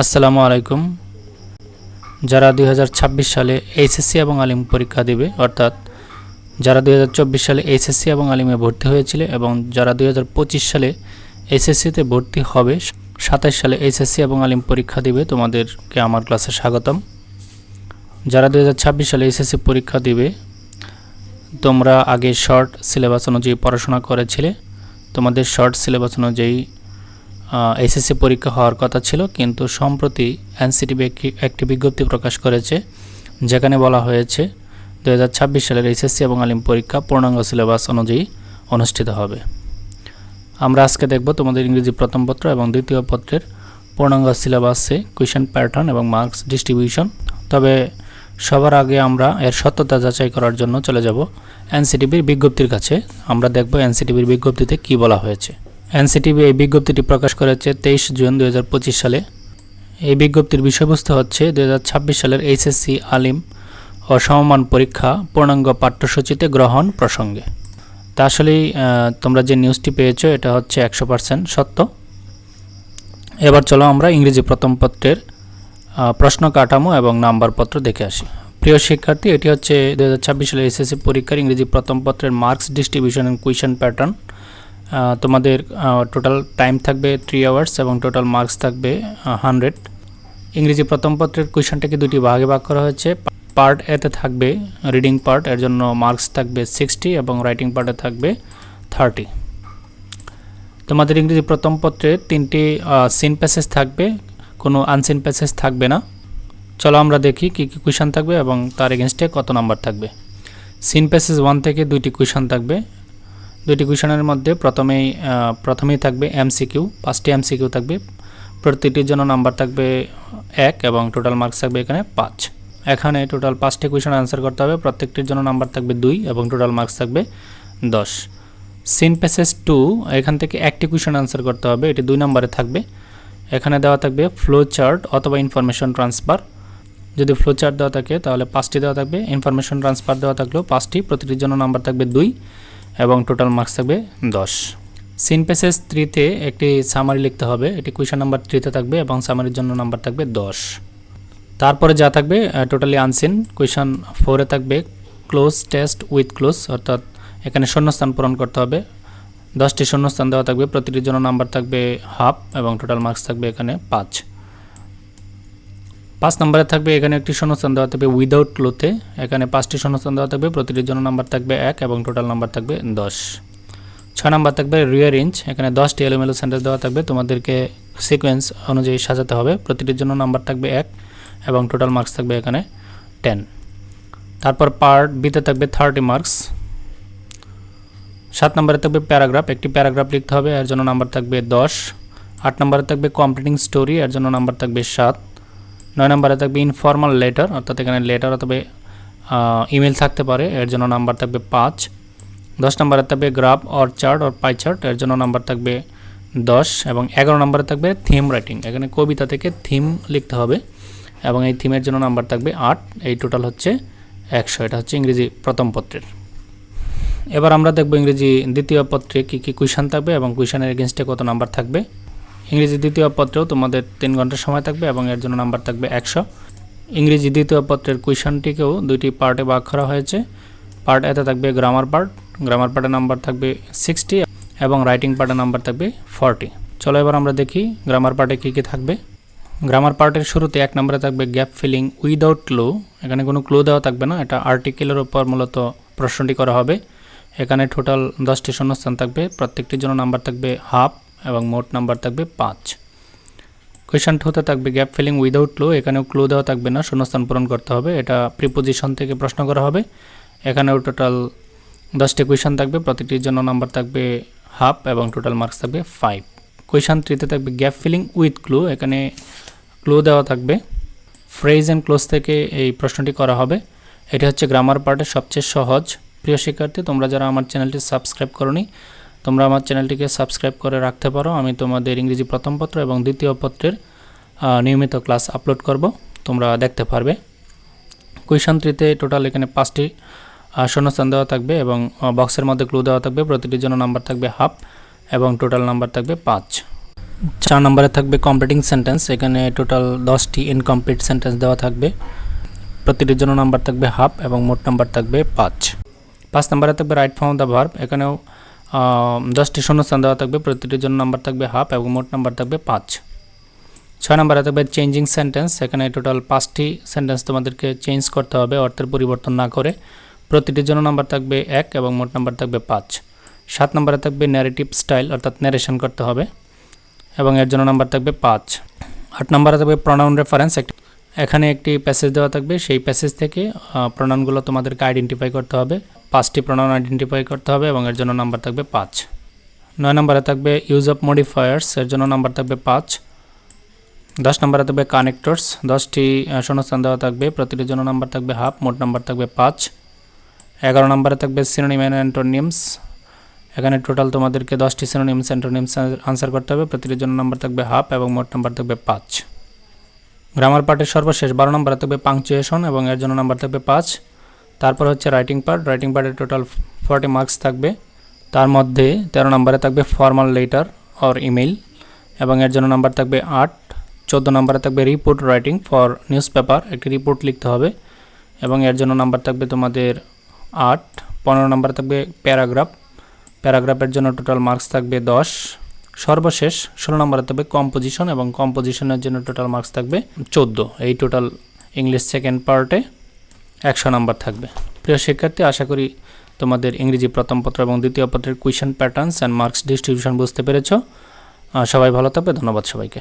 আসসালামু আলাইকুম। যারা দুই হাজার ছাব্বিশ সালে এইচএসসি এবং আলিম পরীক্ষা দেবে, অর্থাৎ যারা দু হাজার চব্বিশ সালে এইচএসসি এবং আলিমে ভর্তি হয়েছিল এবং যারা দুই হাজার পঁচিশ সালে এইচএসসিতে ভর্তি হবে সাতাশ সালে এইচএসসি এবং আলিম পরীক্ষা দিবে, তোমাদেরকে আমার ক্লাসে স্বাগতম। যারা দুই হাজার ছাব্বিশ সালে এইচএসসি পরীক্ষা দিবে, তোমরা আগে শর্ট সিলেবাস অনুযায়ী পড়াশোনা করেছিলে। তোমাদের শর্ট সিলেবাস অনুযায়ী এসএসসি পরীক্ষা হওয়ার কথা ছিল, কিন্তু সম্প্রতি এনসিটিভি একটি বিজ্ঞপ্তি প্রকাশ করেছে, যেখানে বলা হয়েছে দু হাজার ছাব্বিশ সালের এসএসসি এবং আলিম পরীক্ষা পূর্ণাঙ্গ সিলেবাস অনুযায়ী অনুষ্ঠিত হবে। আমরা আজকে দেখব তোমাদের ইংরেজি প্রথম পত্র এবং দ্বিতীয় পত্রের পূর্ণাঙ্গ সিলেবাসে কুয়েশন প্যাটার্ন এবং মার্কস ডিস্ট্রিবিউশন। তবে সবার আগে আমরা এর সত্যতা যাচাই করার জন্য চলে যাব এনসিটিভির বিজ্ঞপ্তির কাছে। আমরা দেখব এনসিটিভির বিজ্ঞপ্তিতে কি বলা হয়েছে। এনসিটিভি এই বিজ্ঞপ্তিটি প্রকাশ করেছে তেইশ জুন দু হাজার পঁচিশ সালে। এই বিজ্ঞপ্তির বিষয়বস্তু হচ্ছে দু হাজার ছাব্বিশ সালের এইচএসসি আলিম ও সমমান পরীক্ষা পূর্ণাঙ্গ পাঠ্যসূচিতে গ্রহণ প্রসঙ্গে। তা আসলেই তোমরা যে নিউজটি পেয়েছ, এটা হচ্ছে একশো পার্সেন্ট সত্য। এবার চলো আমরা ইংরেজি প্রথম পত্রের প্রশ্ন কাঠামো এবং নাম্বার পত্র দেখে আসি। প্রিয় শিক্ষার্থী, এটি হচ্ছে দু হাজার ছাব্বিশ সালের এসএসসি পরীক্ষার ইংরেজি প্রথম পত্রের marks distribution and question pattern. তোমাদের টোটাল টাইম থাকবে থ্রি আওয়ার্স এবং টোটাল মার্কস থাকবে হান্ড্রেড ইংরেজি প্রথম পত্রের কুয়েশনটাকে দুটি ভাগে ভাগ করা হয়েছে। পার্ট এতে থাকবে রিডিং পার্ট এর জন্য মার্কস থাকবে সিক্সটি এবং রাইটিং পার্টে থাকবে থার্টি তোমাদের ইংরেজি প্রথম পত্রে তিনটি সিন প্যাসেজ থাকবে, কোনো আনসিন প্যাসেজ থাকবে না। চলো আমরা দেখি কী কী কুয়েশন থাকবে এবং তার এগেনস্টে কত নাম্বার থাকবে। সিন প্যাসেজ ওয়ান থেকে দুইটি কুয়েশন থাকবে। দুইটি কুয়েশনের মধ্যে প্রথমেই প্রথমেই থাকবে এমসিকিউ পাঁচটি এমসিকিউ থাকবে। প্রতিটির জন্য নাম্বার থাকবে এক এবং টোটাল মার্কস থাকবে এখানে পাঁচ। এখানে টোটাল পাঁচটি কুয়েশন অ্যান্সার করতে হবে, প্রত্যেকটির জন্য নাম্বার থাকবে দুই এবং টোটাল মার্কস থাকবে দশ। সিন প্যাসেজ টু এখান থেকে একটি কুয়েশন অ্যান্সার করতে হবে, এটি দুই নম্বরে থাকবে। এখানে দেওয়া থাকবে ফ্লো চার্ট অথবা ইনফরমেশন ট্রান্সফার যদি ফ্লো চার্ট দেওয়া থাকে, তাহলে পাঁচটি দেওয়া থাকবে ইনফরমেশন ট্রান্সফার দেওয়া থাকলেও পাঁচটি, প্রতিটির জন্য নাম্বার থাকবে দুই। এবং টোটাল মার্কস থাকবে দশ। সিন পেসেস থ্রিতে একটি সামারি লিখতে হবে। এটি কুইশন নাম্বার থ্রিতে থাকবে এবং সামারির জন্য নাম্বার থাকবে দশ। তারপরে যা থাকবে টোটালি আনসিন কুইশন ফোরে থাকবে ক্লোজ টেস্ট উইথ ক্লোজ অর্থাৎ এখানে শূন্যস্থান পূরণ করতে হবে। দশটি শূন্যস্থান দেওয়া থাকবে, প্রতিটির জন্য নাম্বার থাকবে হাফ এবং টোটাল মার্কস থাকবে এখানে পাঁচ। পাঁচ নম্বরে থাকবে, এখানে একটি শূন্যস্থান দেওয়া থাকবে উইদাউট ক্লোতে এখানে পাঁচটি শূন্যস্থান দেওয়া থাকবে প্রতিটির জন্য নাম্বার থাকবে এক এবং টোটাল নাম্বার থাকবে দশ। ছয় নাম্বার থাকবে রিয়ার ইঞ্চ এখানে দশটি এলোমেলো সেন্টার দেওয়া থাকবে, তোমাদেরকে সিকোয়েন্স অনুযায়ী সাজাতে হবে। প্রতিটির জন্য নাম্বার থাকবে এক এবং টোটাল মার্কস থাকবে এখানে টেন তারপর পার্ট বিতে থাকবে থার্টি মার্কস সাত নম্বরে থাকবে প্যারাগ্রাফ একটি প্যারাগ্রাফ লিখতে হবে, এর জন্য নাম্বার থাকবে দশ। আট নম্বরে থাকবে কমপ্লিটিং স্টোরি এর জন্য নাম্বার থাকবে সাত। নয় নম্বরে থাকবে ইনফর্মাল লেটার অর্থাৎ এখানে লেটার অথবা ইমেল থাকতে পারে, এর জন্য নাম্বার থাকবে পাঁচ। দশ নম্বরে থাকবে graph or chart or pie chart এর জন্য নাম্বার থাকবে দশ এবং এগারো নম্বরে থাকবে থিম রাইটিং এখানে কবিতা থেকে থিম লিখতে হবে এবং এই থিমের জন্য নাম্বার থাকবে আট, এই টোটাল হচ্ছে একশো। এটা হচ্ছে ইংরেজি প্রথম পত্রের। এবার আমরা দেখব ইংরেজি দ্বিতীয় পত্রে কী কী কুইশন থাকবে এবং কুইশানের এগেনস্টে কত নাম্বার থাকবে। ইংরেজি দ্বিতীয় পত্রেও তোমাদের তিন ঘণ্টা সময় থাকবে এবং এর জন্য নাম্বার থাকবে একশো। ইংরেজি দ্বিতীয় পত্রের কুইশনটিকেও দুইটি পার্টে ভাগ করা হয়েছে। পার্ট এতে থাকবে গ্রামার পার্ট গ্রামার পার্টের নাম্বার থাকবে সিক্সটি এবং রাইটিং পার্টের নাম্বার থাকবে ফর্টি চলো এবার আমরা দেখি গ্রামার পার্টে কী কী থাকবে। গ্রামার পার্টের শুরুতে এক নম্বরে থাকবে গ্যাপ ফিলিং উইদাউট ক্লো এখানে কোনো ক্লো দেওয়া থাকবে না, এটা আর্টিকেলের ওপর মূলত প্রশ্নটি করা হবে। এখানে টোটাল দশটি শূন্যস্থান থাকবে, প্রত্যেকটির জন্য নাম্বার থাকবে হাফ এবং মোট নাম্বার থাকবে পাঁচ। কোয়েশন টুতে থাকবে গ্যাপ ফিলিং উইদাউট ক্লো এখানেও ক্লো দেওয়া থাকবে না, শূন্যস্থান পূরণ করতে হবে, এটা প্রিপোজিশন থেকে প্রশ্ন করা হবে। এখানেও টোটাল দশটি কোয়েশন থাকবে, প্রতিটির জন্য নাম্বার থাকবে হাফ এবং টোটাল মার্কস থাকবে ফাইভ কোয়েশন থ্রিতে থাকবে গ্যাপ ফিলিং উইথ ক্লু এখানে ক্লু দেওয়া থাকবে। ফ্রেজ অ্যান্ড ক্লোজ থেকে এই প্রশ্নটি করা হবে। এটি হচ্ছে গ্রামার পার্টের সবচেয়ে সহজ। প্রিয় শিক্ষার্থী, তোমরা যারা আমার চ্যানেলটি সাবস্ক্রাইব করনি তোমরা আমার চ্যানেলটিকে সাবস্ক্রাইব করে রাখতে পারো। আমি তোমাদের ইংরেজি প্রথম পত্র এবং দ্বিতীয় পত্রের নিয়মিত ক্লাস আপলোড করব। তোমরা দেখতে পারবে। কুইশন থ্রিতে টোটাল এখানে পাঁচটি শূন্যস্থান দেওয়া থাকবে এবং বক্সের মধ্যে ক্লু দেওয়া থাকবে। প্রতিটির জন্য নাম্বার থাকবে হাফ এবং টোটাল নাম্বার থাকবে পাঁচ। চার নম্বরে থাকবে কমপ্লিটিং সেন্টেন্স। এখানে টোটাল দশটি ইনকমপ্লিট সেন্টেন্স দেওয়া থাকবে। প্রতিটির জন্য নাম্বার থাকবে হাফ এবং মোট নাম্বার থাকবে পাঁচ। পাঁচ নম্বরে থাকবে রাইট ফর্ম দ্য ভার্ব। এখানেও দশটি শূন্যস্থান দেওয়া থাকবে, প্রতিটির জন্য নাম্বার থাকবে হাফ এবং মোট নাম্বার থাকবে পাঁচ। ছয় নম্বরে থাকবে চেঞ্জিং সেন্টেন্স এখানে টোটাল পাঁচটি সেন্টেন্স তোমাদেরকে চেঞ্জ করতে হবে, অর্থের পরিবর্তন না করে। প্রতিটির জন্য নাম্বার থাকবে এক এবং মোট নাম্বার থাকবে পাঁচ। সাত নম্বরে থাকবে ন্যারেটিভ স্টাইল অর্থাৎ ন্যারেশন করতে হবে, এবং এর জন্য নাম্বার থাকবে পাঁচ। আট নম্বরে থাকবে প্রনাউন রেফারেন্স এখানে একটি প্যাসেজ দেওয়া থাকবে, সেই প্যাসেজ থেকে প্রনাউনগুলো তোমাদেরকে আইডেন্টিফাই করতে হবে। পাঁচটি প্রনাউন আইডেন্টিফাই করতে হবে এবং এর জন্য নাম্বার থাকবে পাঁচ। নয় নম্বরে থাকবে ইউজ অফ মডিফায়ার্স এর জন্য নাম্বার থাকবে পাঁচ। দশ নম্বরে থাকবে কানেক্টরস দশটি শূন্যস্থান দেওয়া থাকবে, প্রতিটির জন্য নাম্বার থাকবে হাফ মোট নাম্বার থাকবে পাঁচ। এগারো নম্বরে থাকবে সিনোনিম অ্যান্ড অ্যান্টোনিমস এখানে টোটাল তোমাদেরকে দশটি সিনোনিমস অ্যান্টোনিমস আনসার করতে হবে, প্রতিটির জন্য নাম্বার থাকবে হাফ এবং মোট নাম্বার থাকবে পাঁচ। গ্রামার পার্টের সর্বশেষ, বারো নম্বরে থাকবে পাংচুয়েশন এবং এর জন্য নাম্বার থাকবে পাঁচ। তারপর হচ্ছে রাইটিং পার্ট রাইটিং পার্টের টোটাল ফর্টি মার্কস থাকবে। তার মধ্যে তেরো নম্বরে থাকবে ফর্মাল লেটার অর ইমেল এবং এর জন্য নাম্বার থাকবে আট, চোদ্দ নম্বরে থাকবে report writing for newspaper একটি রিপোর্ট লিখতে হবে এবং এর জন্য নাম্বার থাকবে তোমাদের আট, পনেরো নম্বরে থাকবে প্যারাগ্রাফ প্যারাগ্রাফের জন্য টোটাল মার্কস থাকবে দশ। সর্বশেষ ষোলো নম্বরে থাকবে কম্পোজিশন এবং কম্পোজিশনের জন্য টোটাল মার্কস থাকবে চোদ্দ। এই টোটাল ইংলিশ সেকেন্ড পার্টে একশো নাম্বার থাকবে। প্রিয় শিক্ষার্থী, আশা করি তোমাদের ইংরেজি প্রথম পত্র এবং দ্বিতীয় পত্রের question patterns and marks distribution বুঝতে পেরেছ। সবাই ভালো থাকবে, ধন্যবাদ সবাইকে।